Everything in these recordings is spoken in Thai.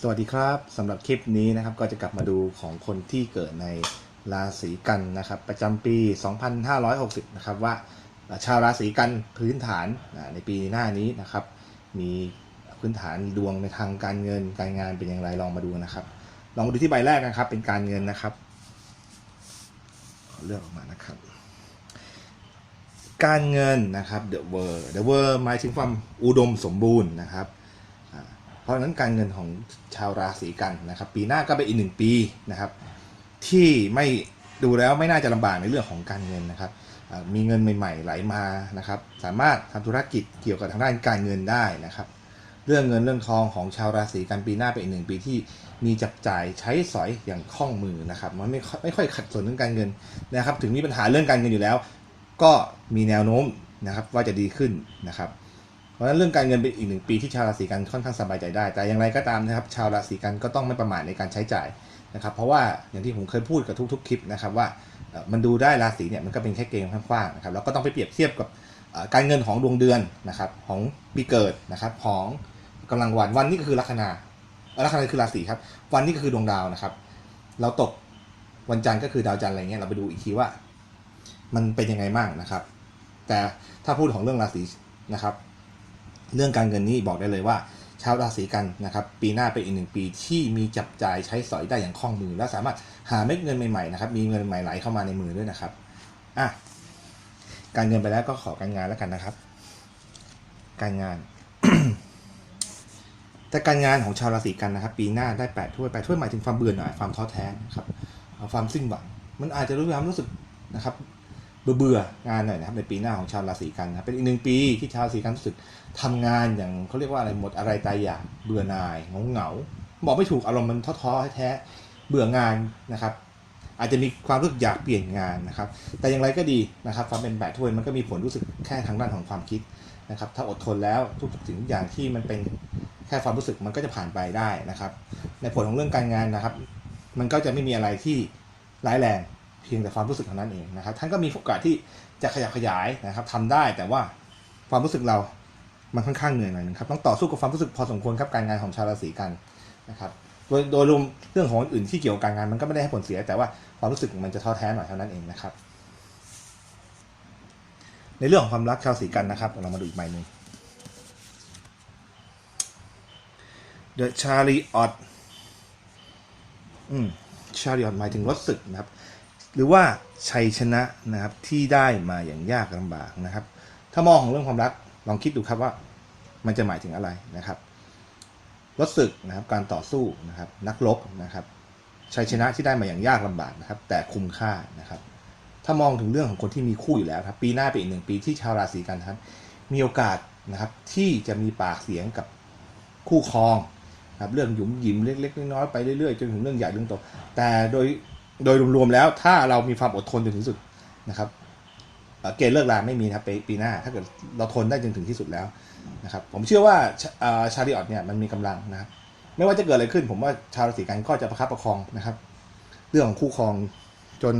สวัสดีครับสำหรับคลิปนี้นะครับก็จะกลับมาดูของคนที่เกิดในราศีกันนะครับ ประจำปี 2560 นะครับว่าชาวราศีกันพื้นฐานในปีหน้านี้นะครับ มีพื้นฐานดวงในทางการเงินการงานเป็นอย่างไรลองมาดูนะครับ ลองมาดูที่ใบแรกนะครับเป็นการเงินนะครับขอเลือกออกมานะครับ การเงินนะครับ the world the world หมายถึงความอุดมสมบูรณ์นะครับ เพราะฉะนั้นการเงินของชาวราศีกันนะครับ ปีหน้าก็เป็นอีกหนึ่งปีนะครับ ที่ไม่ดูแล้วไม่น่าจะลำบากในเรื่องของการเงินนะครับมีเงินใหม่ ๆ ไหลมานะครับ สามารถทำธุรกิจเกี่ยวกับทางด้านการเงินได้นะครับ เรื่องเงินเรื่องทองของชาวราศีกันปีหน้าเป็นอีกหนึ่งปีที่มีจับจ่ายใช้สอยอย่างคล่องมือนะครับ มันไม่ไม่ค่อยขัดสนเรื่องการเงินนะครับ ถึงมีปัญหาเรื่องการเงินอยู่แล้ว ก็มีแนวโน้มนะครับว่าจะดีขึ้นนะครับ เพราะฉะนั้นเรื่องการเงินเป็นอีกหนึ่งปีที่ชาวราศีกันค่อนข้างสบายใจได้ แต่อย่างไรก็ตามนะครับชาวราศีกันก็ต้องไม่ประมาทในการใช้จ่ายนะครับเพราะว่าอย่างที่ผมเคยพูดกับทุกๆคลิปนะครับว่ามันดูได้ราศีเนี่ยมันก็เป็นแค่เกมกว้างๆนะครับเราก็ต้องไปเปรียบเทียบกับการเงินของดวงเดือนนะครับของปีเกิดนะครับของกำลังวันวันนี้ก็คือลัคนาลัคนาคือราศีครับวันนี้ก็คือดวงดาวนะครับ เราตกวันจันทร์ก็คือดาวจันทร์อะไรเงี้ยเราไปดูอีกทีว่ามันเป็นยังไงบ้างนะครับ แต่ถ้าพูดของเรื่องราศีนะครับ เรื่องการเงินนี้บอกได้เลยว่า ชาวราศีกันนะครับ ปีหน้าเป็นอีกหนึ่งปีที่มีจับจ่ายใช้สอยได้อย่างคล่องมือ และสามารถหาเม็ดเงินใหม่ๆนะครับ มีเงินใหม่ไหลเข้ามาในมือด้วยนะครับอะการเงินไปแล้วก็ขอการงานแล้วกันนะครับ การงานแต่การงานของชาวราศีกันนะครับ ปีหน้าได้แปดถ้วยแปดถ้วยหมายถึงความเบื่อหน่ายความท้อแท้นะครับความสิ้นหวัง มันอาจจะรู้ความรู้สึกนะครับ เบื่องานหน่อยนะครับในปีหน้าของชาวราศีกันนะครับเป็นอีกหนึ่งปีที่ชาวราศีกันรู้สึกทำงานอย่างเขาเรียกว่าอะไรหมดอะไรตายอยากเบื่อหน่ายเหงาเหงาบอกไม่ถูกอารมณ์มันท้อๆแท้เบื่องานนะครับ อาจจะมีความรู้สึกอยากเปลี่ยนงานนะครับ แต่อย่างไรก็ดีนะครับ ความเป็นแปดถ้วยมันก็มีผลรู้สึกแค่ทางด้านของความคิดนะครับ ถ้าอดทนแล้วทุกสิ่งทุกอย่างที่มันเป็นแค่ความรู้สึกมันก็จะผ่านไปได้นะครับ ในผลของเรื่องการงานนะครับ มันก็จะไม่มีอะไรที่ร้ายแรง เพียงแต่ความรู้สึกเท่านั้นเองนะครับ ท่านก็มีโอกาสที่จะขยับขยายนะครับทำได้แต่ว่าความรู้สึกเรามันค่อนข้างเหนื่อยหน่อยนึงครับต้องต่อสู้กับความรู้สึกพอสมควรครับการงานของชาวราศีกันนะครับโดยโดยรวมเรื่องของอื่นที่เกี่ยวกับการงานมันก็ไม่ได้ให้ผลเสีย แต่ว่าความรู้สึกมันจะท้อแท้หน่อยเท่านั้นเองนะครับ ในเรื่องของความรักชาวสีกันนะครับ เรามาดูอีกใบหนึ่ง The Chariot อืม Chariot หมายถึงรถศึกนะครับ หรือว่าชัยชนะนะครับที่ได้มาอย่างยากลำบากนะครับ ถ้ามองของเรื่องความรักลองคิดดูครับว่ามันจะหมายถึงอะไรนะครับรถศึกนะครับการต่อสู้นะครับนักรบนะครับชัยชนะที่ได้มาอย่างยากลำบากนะครับ แต่คุ้มค่านะครับ ถ้ามองถึงเรื่องของคนที่มีคู่อยู่แล้วครับปีหน้าเป็นอีกหนึ่งปีที่ชาวราศีกันครับมีโอกาสนะครับที่จะมีปากเสียงกับคู่ครองนะครับเรื่องหยุมหยิมเล็กๆน้อยๆไปเรื่อยๆจนถึงเรื่องใหญ่เรื่องโตแต่โดย โดยรวมๆแล้วถ้าเรามีความอดทนจนถึงที่สุดนะครับเกณฑ์เลิกลาไม่มีนะปีหน้า ถ้าเกิดเราทนได้จนถึงที่สุดแล้วนะครับผมเชื่อว่าชาเอ่อชาริออตเนี่ยมันมีกำลังนะครับไม่ว่าจะเกิดอะไรขึ้น ผมว่าชาวราศีกันก็จะประคับประคองนะครับ เรื่องของคู่ครองจน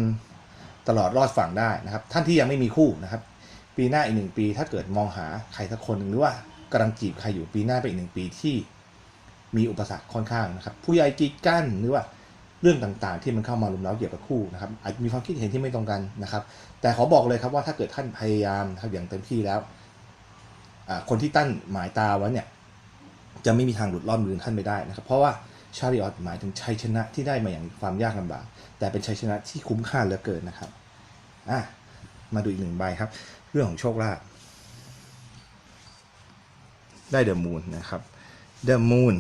ตลอดรอดฝั่งได้นะครับ ท่านที่ยังไม่มีคู่นะครับ ปีหน้าอีกหนึ่งปี ถ้าเกิดมองหาใครสักคนหนึ่งหรือว่ากำลังจีบใครอยู่ปีหน้าเป็นอีกหนึ่งปีที่มีอุปสรรคค่อนข้างนะครับ ผู้ใหญ่กีดกั้นหรือว่า รื่องต่างๆ ที่มันเข้ามาลุมเล้าเกี่ยวกับคู่นะครับอาจจะมีความคิดเห็นที่ไม่ตรงกันนะครับ แต่ขอบอกเลยครับว่าถ้าเกิดท่านพยายามครับอย่างเต็มที่แล้วคนที่ตั้นหมายตาไว้เนี่ยจะไม่มีทางหลุดรอดมือท่านไปได้นะครับ เพราะว่าชาริออตหมายถึงชัยชนะที่ได้มาอย่างความยากลำบาก แต่เป็นชัยชนะที่คุ้มค่าเหลือเกินนะครับอะมาดูอีกหนึ่งใบครับ เรื่องของโชคลาภได้เดอะมูนนะครับเดอะมูน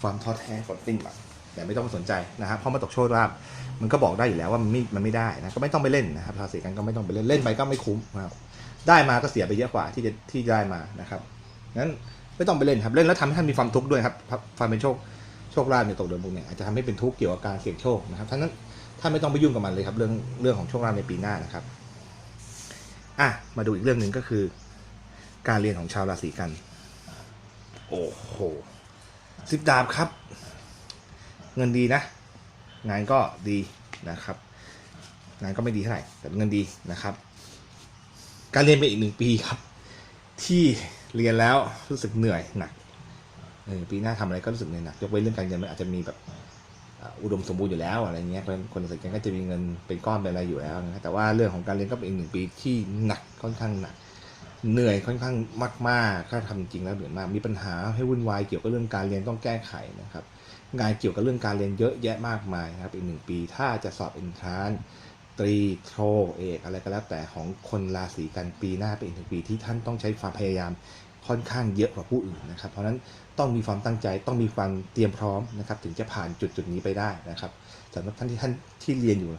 ความท้อแท้กดติ้งหลัง แต่ไม่ต้องไปสนใจนะครับเพราะมาตกโชคลาภมันก็บอกได้อยู่แล้วว่ามันไม่มันไม่ได้นะก็ไม่ต้องไปเล่นนะครับภาษีกันก็ไม่ต้องไปเล่นเล่นไปก็ไม่คุ้มนะครับได้มาก็เสียไปเยอะกว่าที่จะที่ได้มานะครับงั้นไม่ต้องไปเล่นครับเล่นแล้วทำให้ท่านมีความทุกข์ด้วยครับความเป็นโชคโชคลาภในยตกเดินพวกเนี้ยอาจจะทำให้เป็นทุกข์เกี่ยวกับการเสี่ยงโชคนะครับท่านนั้นท่านไม่ต้องไปยุ่งกับมันเลยครับเรื่องเรื่องของโชคลาภในปีหน้านะครับอะมาดูอีกเรื่องหนึ่งก็คือ การเรียนของชาวราศีกัน โอ้โหสิบดาบครับ เงินดีนะ งานก็ดีนะครับ งานก็ไม่ดีเท่าไหร่แต่เงินดีนะครับ การเรียนเป็นอีกหนึ่งปีครับ ที่เรียนแล้วรู้สึกเหนื่อยหนักปีหน้าทำอะไรก็รู้สึกเหนื่อยหนักยกเว้นเรื่องการเงินมันอาจจะมีแบบอุดมสมบูรณ์อยู่แล้วอะไรเงี้ยเพราะฉะนั้นคนราศีกันก็จะมีเงินเป็นก้อนเป็นอะไรอยู่แล้วนะแต่ว่าเรื่องของการเรียนก็เป็นอีกหนึ่งปีที่หนักค่อนข้างหนัก เหนื่อยค่อนข้างมากๆถ้าทำจริงแล้วเหนื่อยมากมีปัญหาให้วุ่นวายเกี่ยวกับเรื่องการเรียนต้องแก้ไขนะครับ งานเกี่ยวกับเรื่องการเรียนเยอะแยะมากมายนะครับอีกหนึ่งปีถ้าจะสอบเอนทรานตรีโทเอกอะไรก็แล้วแต่ของคนราศีกันปีหน้าเป็นอีกหนึ่งปีที่ท่านต้องใช้ความพยายามค่อนข้างเยอะกว่าผู้อื่นนะครับ เพราะฉะนั้นต้องมีความตั้งใจต้องมีความเตรียมพร้อมนะครับ ถึงจะผ่านจุดจุดนี้ไปได้นะครับสำหรับท่านที่ท่านที่เรียนอยู่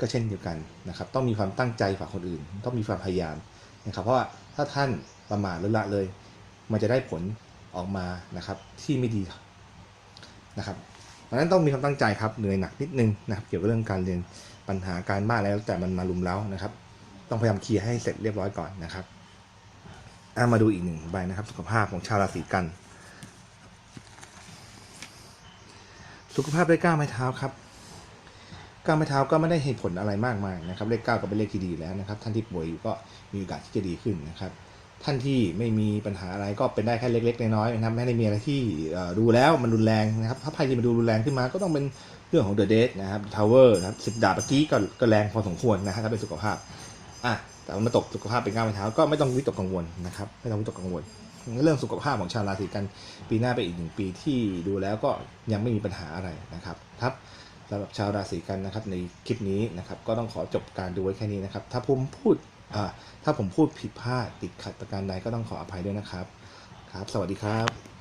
ก็เช่นเดียวกันนะครับ ต้องมีความตั้งใจฝ่าคนอื่น ต้องมีความพยายามนะครับ เพราะว่าถ้าท่านประมาทหรือละเลย มันจะได้ผลออกมานะครับที่ไม่ดี นะครับเพราะนั้นต้องมีความตั้งใจครับเหนื่อยหนักนิดนึงนะครับเกี่ยวกับเรื่องการเรียนปัญหาการบ้านอะไรแล้วแต่มันมาลุมเล้านะครับ ต้องพยายามเคลียร์ให้เสร็จเรียบร้อยก่อนนะครับอะมาดูอีกหนึ่งใบนะครับ สุขภาพของชาวราศีกัน สุขภาพได้ก้าไม้เท้าครับก้าไม้เท้าก็ไม่ได้เหตุผลอะไรมากมายนะครับเลขเก้าก็เป็นเลขที่ดีแล้วนะครับ ท่านที่ป่วยอยู่ก็มีโอกาสที่จะดีขึ้นนะครับ ท่านที่ไม่มีปัญหาอะไรก็เป็นได้แค่เล็ก ๆ น้อยๆนะครับไม่ได้มีอะไรที่ดูแล้วมันรุนแรงนะครับ ถ้าไพ่ที่มันดูรุนแรงขึ้นมาก็ต้องเป็นเรื่องของเดอะเดทนะครับทาวเวอร์นะครับสิบดาบเมื่อกี้ก็ก็แรงพอสมควรนะฮะถ้าเป็นสุขภาพอะแต่มันมาตกสุขภาพเป็นก้าวไม้เท้าก็ไม่ต้องวิตกกังวลนะครับ ไม่ต้องวิตกกังวลเรื่องสุขภาพของชาวราศีกันปีหน้าเป็นอีกหนึ่งปีที่ดูแล้วก็ยังไม่มีปัญหาอะไรนะครับครับสำหรับชาวราศีกันนะครับในคลิปนี้นะครับก็ต้องขอจบการดูไว้แค่นี้นะครับถ้าผมพูด ถ้าผมพูดผิดพลาดติดขัดประการใดก็ต้องขออภัยด้วยนะครับ ครับ สวัสดีครับ